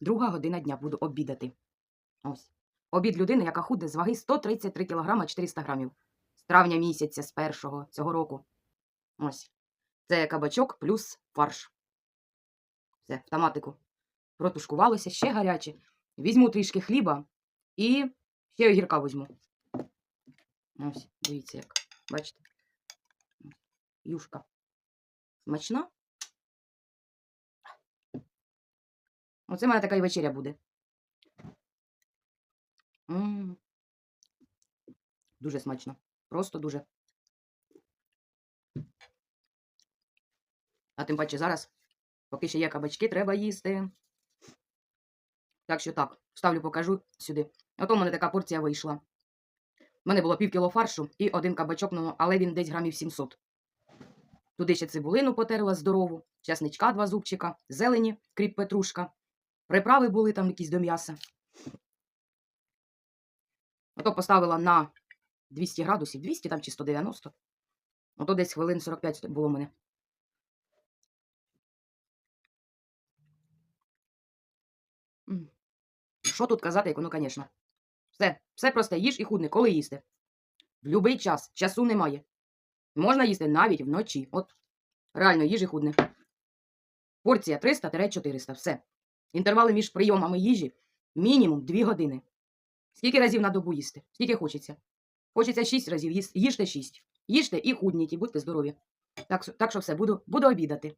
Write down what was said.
друга година дня буду обідати. Ось. Обід людини, яка худе з ваги 133 кг 400 грамів. З травня місяця, з першого цього року. Ось. Це кабачок плюс фарш. Все, в томатику. Протушкувалося ще гаряче. Візьму трішки хліба і ще огірка візьму. Ось, дивіться як. Бачите? Юшка. Смачна? Оце в мене така і вечеря буде. м Дуже смачно. Просто дуже. А тим паче зараз, поки ще є кабачки, треба їсти. Так що так, ставлю, покажу сюди. Ото в мене така порція вийшла. У мене було пів кіло фаршу і один кабачок, ну, але він десь грамів 700. Туди ще цибулину потерла здорову, часничка два зубчика, зелені, кріп петрушка. Приправи були там якісь до м'яса. Ото поставила на 200 градусів, 200 там чи 190. Ото десь хвилин 45 було в мене. Що тут казати, як воно, звісно. Все, все просте, їж і худне, коли їсти. В будь-який час, часу немає. Можна їсти навіть вночі. От, реально, їж і худне. Порція 300-400, все. Інтервали між прийомами їжі мінімум 2 години. Скільки разів на добу їсти? Скільки хочеться? Хочеться 6 разів, їсти. їжте 6. Їжте і худніть, і будьте здорові. Так, так що все, буду, буду обідати.